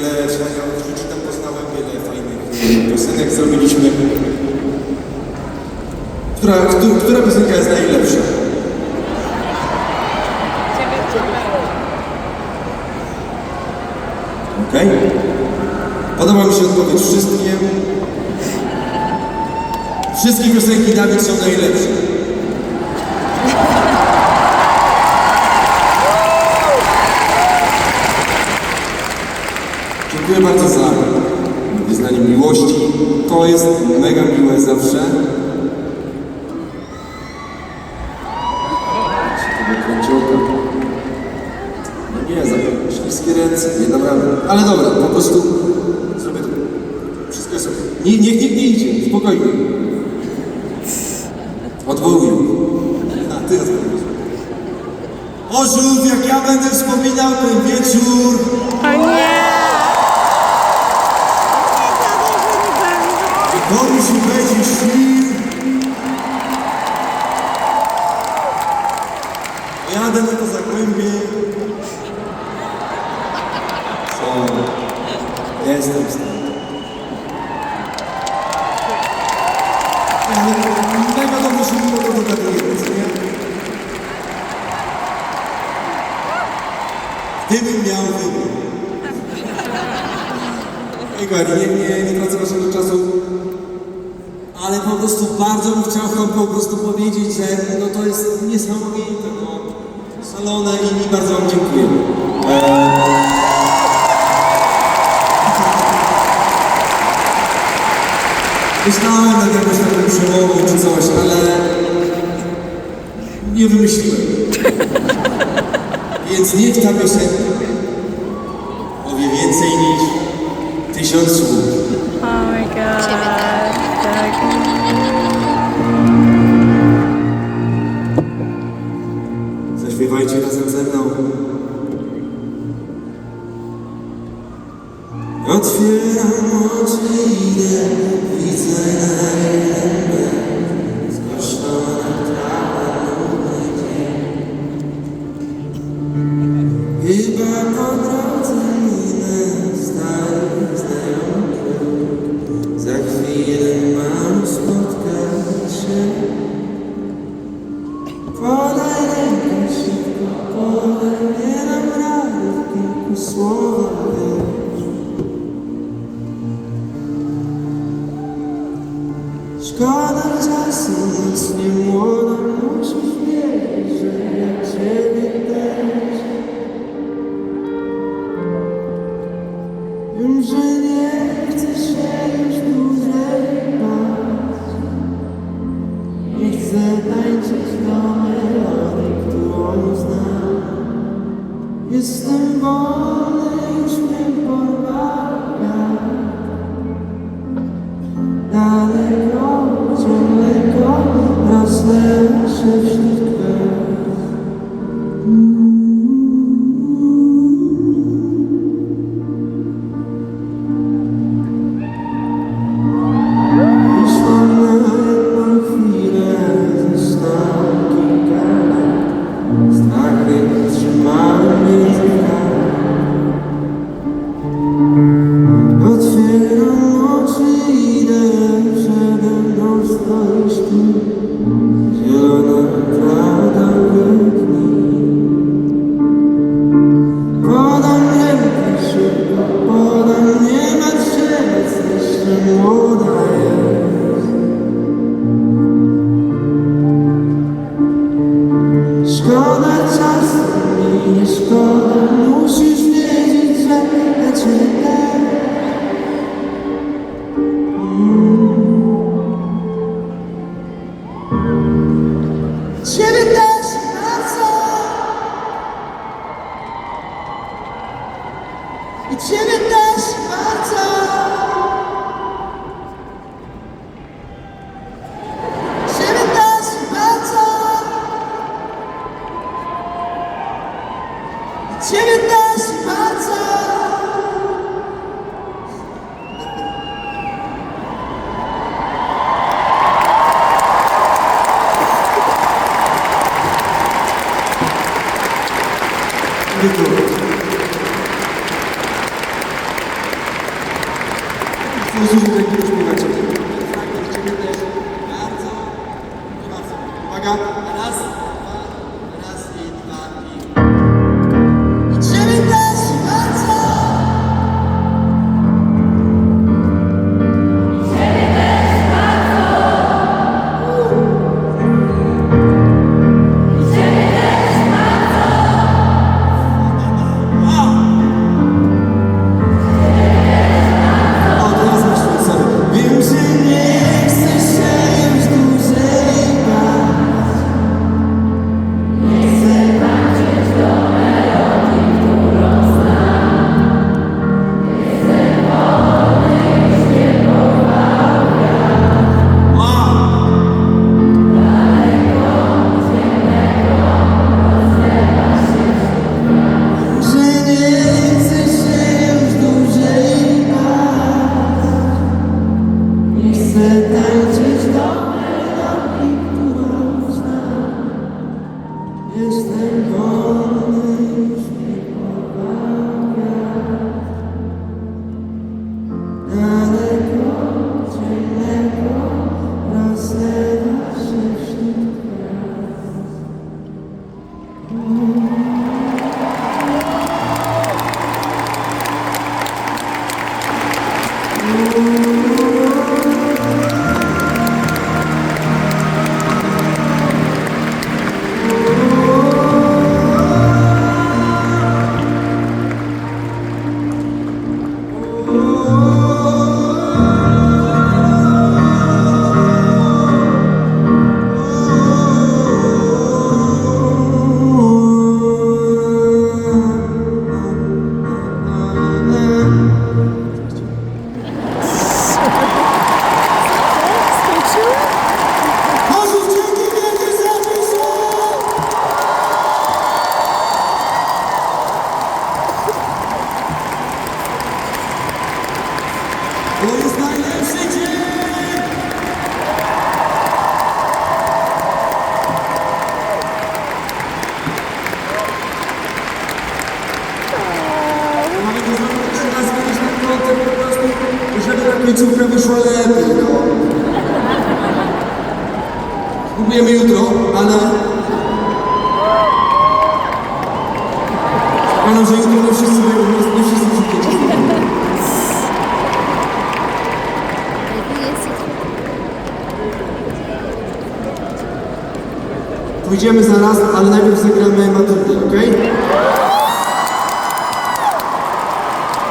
wiele fajnych ludzi tam poznałem, wiele fajnych piosenek zrobiliśmy. Która, która, która piosenka jest najlepsza? Okej. Podoba mi się odpowiedź wszystkie. Wszystkie piosenki Dawid są najlepsze. Dziękuję bardzo za wyznanie miłości. To jest mega miłe zawsze. No nie, za śliskie ręce, nie dam rady. Ale dobra, po prostu zrobię to. Wszystko jest. Nie, niech nie idzie, spokojnie. Odwołuję. A, ty odpowiesz. Ożów, jak ja będę wspominał ten wieczór, O nie! Będzie śnił. Jadę na to zagłębie. Co? Jestem stąd. Ja, no, Mega dobrze się było to dogadujemy, co nie? Gdybym miał wybór. Ej, kochani, nie, nie, nie tracę waszego czasu ale po prostu bardzo bym chciał wam po prostu powiedzieć, że no to jest niesamowite, no, szalone i, i bardzo wam dziękuję. Eee... Myślałem nad jakąś taką przemową czy coś, ale nie wymyśliłem. Więc niech ta piosenka powie więcej niż tysiąc słów. Oh my god. Tak. Zaśpiewajcie razem ze. Otwieram oczy i widzę na niebie trawa, nudny dzień. Chyba po jest nie młoda, musisz że ja ciebie też. Wiem, że nie się już. Nie chcę tańczyć do melodii, którą. Jestem wolny, cię też. Mm. Ciebie też. I ciebie też 19 marca! Usłyszę takiego śpiewacie. Uwaga, raz. To jest najlepszy dzień! Mamy to trzy razy mieliśmy koncert po prostu, żeby ta końcówka wyszła lepiej, no. Spróbujemy jutro, ale... Pójdziemy zaraz, ale najpierw zagramy matyldę, okej? Okay?